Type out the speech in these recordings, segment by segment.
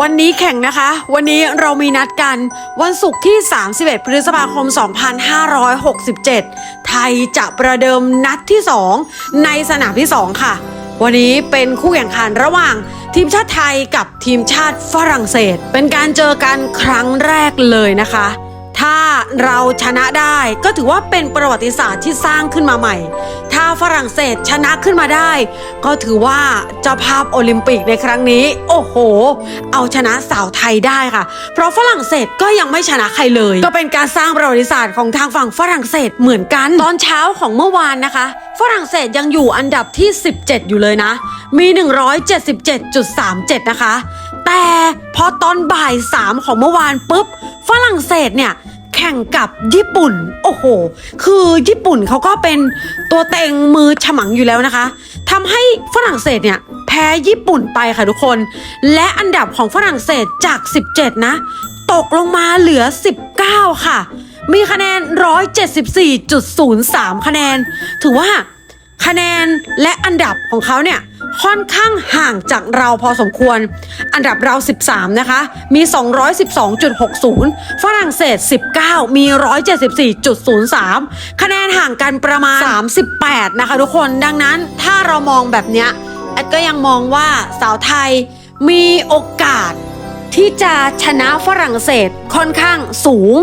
วันนี้แข่งนะคะ วันนี้เรามีนัดกันวันศุกร์ที่ 31 พฤษภาคม 2567 ไทยจะประเดิมนัดที่ 2 ในสนามที่ 2 ค่ะ วันนี้เป็นคู่แข่งขันระหว่างทีมชาติไทยกับทีมชาติฝรั่งเศส เป็นการเจอกันครั้งแรกเลยนะคะ ถ้าเราชนะได้ก็ถือว่าเป็นประวัติศาสตร์ที่สร้างขึ้นมาใหม่ ถ้าฝรั่งเศสชนะขึ้นมาได้ ก็ถือว่าเจ้าภาพโอลิมปิกในครั้งนี้ โอ้โห เอาชนะสาวไทยได้ค่ะ เพราะฝรั่งเศสก็ยังไม่ชนะใครเลย ก็เป็นการสร้างประวัติศาสตร์ของทางฝั่งฝรั่งเศสเหมือนกันตอนเช้าของเมื่อวานนะคะ ฝรั่งเศสยังอยู่อันดับที่ 17 อยู่เลยนะ มี 177.37 นะคะ แต่พอตอนบ่าย 3 ของเมื่อวานปุ๊บฝรั่งเศสเนี่ย แข่งกับญี่ปุ่น โอ้โห คือญี่ปุ่นเขาก็เป็นตัวเต็งมือฉมังอยู่แล้วนะคะทำให้ฝรั่งเศสเนี่ยแพ้ญี่ปุ่นไปค่ะทุกคน และอันดับของฝรั่งเศสจาก 17 นะ ตกลงมาเหลือ 19 ค่ะ มีคะแนน 174.03 คะแนน ถือว่า คะแนนและอันดับของเขาเนี่ยค่อนข้างห่างจากเราพอสมควร อันดับเรา 13 นะคะ มี 212.60 ฝรั่งเศส 19 มี 174.03 คะแนนห่างกันประมาณ 38 นะคะทุกคน ดังนั้นถ้าเรามองแบบเนี้ยแอดก็ยังมองว่าสาวไทยมีโอกาสที่จะชนะฝรั่งเศสค่อนข้างสูง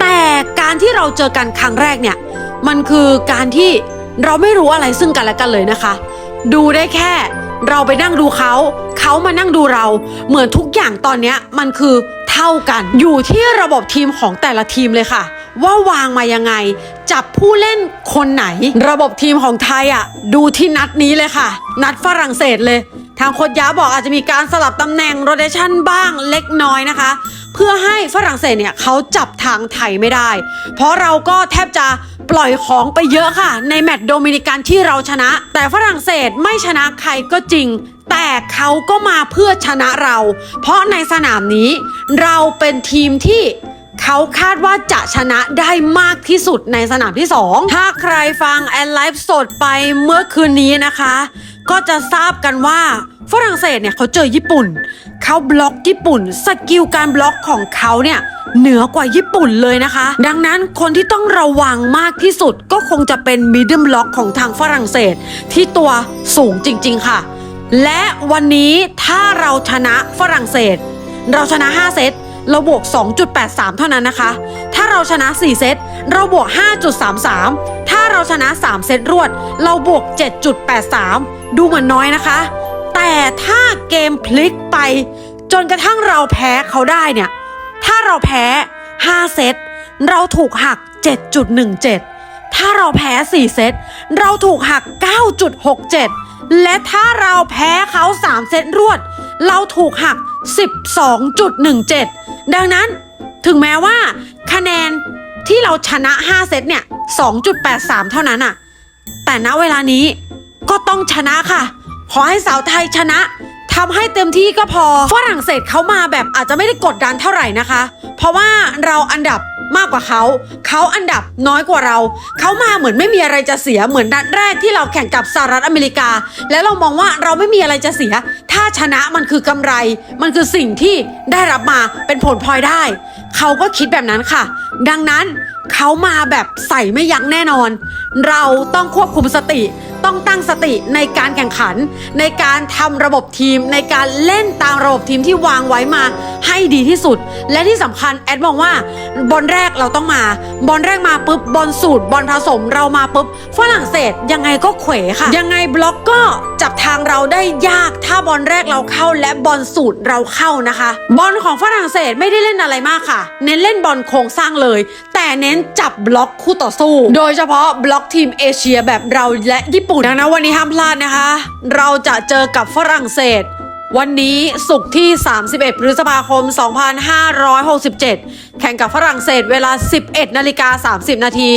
แต่การที่เราเจอกันครั้งแรกเนี่ย มันคือการที่ เราไม่รู้อะไรซึ่งกันและกันเลยนะคะ ดูได้แค่ เราไปนั่งดูเขา เขามานั่งดูเรา เหมือนทุกอย่างตอนนี้มันคือเท่ากัน อยู่ที่ระบบทีมของแต่ละทีมเลยค่ะ ว่าวางมายังไง จับผู้เล่นคนไหน ระบบทีมของไทยอะ ดูที่นัดนี้เลยค่ะ นัดฝรั่งเศสเลย ทางโค้ชยะบอกอาจจะมีการสลับตำแหน่งโรเ t ชันบ้างเล็กน้อยนะคะ เพื่อให้ฝรั่งเศสเนี่ยเขาจับทางไทยไม่ได้ เพราะเราก็แทบจะปล่อยของไปเยอะค่ะ ในแมตช์โดมินิกันที่เราชนะ แต่ฝรั่งเศสไม่ชนะใครก็จริง แต่เขาก็มาเพื่อชนะเรา เพราะในสนามนี้เราเป็นทีมที่เขาคาดว่าจะชนะได้มากที่สุดในสนามที่ 2 ถ้าใครฟังแอนไลฟ์สดไปเมื่อคืนนี้นะคะ ก็จะทราบกันว่า ฝรั่งเศสเนี่ยเขาเจอญี่ปุ่น เขาบล็อกญี่ปุ่น สกิลการบล็อกของเขาเนี่ยเหนือกว่าญี่ปุ่นเลยนะคะ ดังนั้นคนที่ต้องระวังมากที่สุดก็คงจะเป็นมิดเดิลบล็อกของทางฝรั่งเศส ที่ตัวสูงจริง ๆ ค่ะ และวันนี้ถ้าเราชนะฝรั่งเศส เราชนะ 5 เซตเราบวก 2.83 เท่านั้นนะคะ ถ้าเราชนะ 4 เซต เราบวก 5.33 ถ้าเราชนะ 3 เซตรวด เราบวก 7.83 ดูเหมือนน้อยนะคะ แต่ถ้าเกมพลิกไป จนกระทั่งเราแพ้เขาได้เนี่ย ถ้าเราแพ้ 5 เซต เราถูกหัก 7.17 ถ้าเราแพ้ 4 เซต เราถูกหัก 9.67 และถ้าเราแพ้เขา 3 เซตรวด เราถูกหัก 12.17 ดังนั้นถึงแม้ว่า คะแนนที่เราชนะ 5 เซตเนี่ย 2.83 เท่านั้นอะแต่ณเวลานี้ก็ต้องชนะค่ะ ขอให้สาวไทยชนะทำให้เต็มที่ก็พอ ฝรั่งเศสเขามาแบบอาจจะไม่ได้กดดันเท่าไหร่นะคะ เพราะว่าเราอันดับมากกว่าเขา เขาอันดับน้อยกว่าเรา เขามาเหมือนไม่มีอะไรจะเสียเหมือนนัดแรกที่เราแข่งกับสหรัฐอเมริกา แล้วเรามองว่าเราไม่มีอะไรจะเสีย ถ้าชนะมันคือกำไร มันคือสิ่งที่ได้รับมาเป็นผลพลอยได้ เขาก็คิดแบบนั้นค่ะ ดังนั้นเขามาแบบใส่ไม่ยั้งแน่นอน เราต้องควบคุมสติ ต้องตั้งสติในการแข่งขัน ในการทำระบบทีม ในการเล่นตามระบบทีมที่วางไว้มาให้ดีที่สุด และที่สำคัญแอดมองว่าบอลแรกเราต้องมา บอลแรกมาปุ๊บบอลสูตรบอลผสมเรามาปุ๊บฝรั่งเศสยังไงก็เขวค่ะ ยังไงบล็อกก็จับทางเราได้ยากถ้า บอลแรกเราเข้าและบอลสูตรเราเข้านะคะ บอลของฝรั่งเศสไม่ได้เล่นอะไรมากค่ะ เน้นเล่นบอลโครงสร้างเลย แต่เน้นจับบล็อกคู่ต่อสู้ โดยเฉพาะบล็อกทีมเอเชียแบบเราและญี่ปุ่นดังนั้นวันนี้ห้ามพลาดนะคะ เราจะเจอกับฝรั่งเศสวันนี้ศุกร์ที่ 31 พฤษภาคม 2567 แข่งกับฝรั่งเศสเวลา 11 นาฬิกา 30 นาที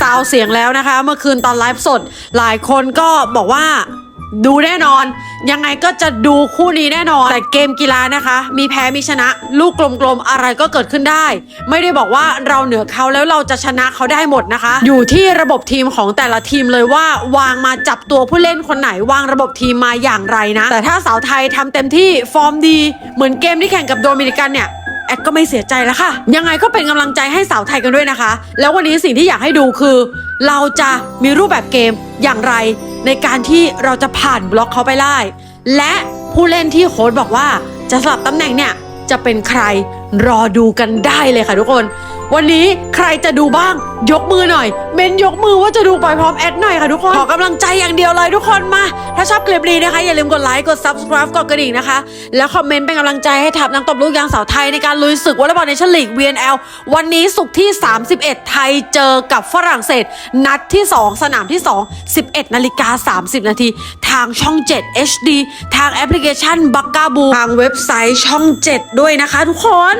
ซาวเสียงแล้วนะคะ เมื่อคืนตอนไลฟ์สด หลายคนก็บอกว่า ดูแน่นอน ยังไงก็จะดูคู่นี้แน่นอน แต่เกมกีฬานะคะ มีแพ้มีชนะ ลูกกลมๆอะไรก็เกิดขึ้นได้ ไม่ได้บอกว่าเราเหนือเขาแล้วเราจะชนะเขาได้หมดนะคะ อยู่ที่ระบบทีมของแต่ละทีมเลยว่าวางมาจับตัวผู้เล่นคนไหนวางระบบทีมมาอย่างไรนะ แต่ถ้าสาวไทยทำเต็มที่ฟอร์มดี เหมือนเกมที่แข่งกับโดมินิกันเนี่ยแอดก็ไม่เสียใจแล้วค่ะ ยังไงก็เป็นกำลังใจให้สาวไทยกันด้วยนะคะ แล้ววันนี้สิ่งที่อยากให้ดูคือ เราจะมีรูปแบบเกมอย่างไร ในการที่เราจะผ่านบล็อกเขาไปได้ และผู้เล่นที่โค้ชบอกว่าจะสลับตำแหน่งเนี่ยจะเป็นใครรอดูกันได้เลยค่ะทุกคน วันนี้ใครจะดูบ้าง ยกมือหน่อย เมนยกมือว่าจะดูไปพร้อมแอดหน่อยค่ะทุกคน ขอกำลังใจอย่างเดียวเลยทุกคนมา ถ้าชอบคลิปนี้นะคะ อย่าลืมกดไลค์ กด subscribe กดกระดิ่งนะคะ แล้วคอมเมนต์เป็นกำลังใจให้ทัพนักตบลูกยางสาวไทยในการลุยศึกวอลเลย์บอลเนชั่นลีก VNL วันนี้สุกร์ที่ 31 ไทยเจอกับฝรั่งเศส นัดที่ 2 สนามที่ 2 11นาฬิกา30 นาที ทางช่อง 7 HD ทางแอปพลิเคชันบักกาบูทางเว็บไซต์ช่อง 7 ด้วยนะคะ ทุกคน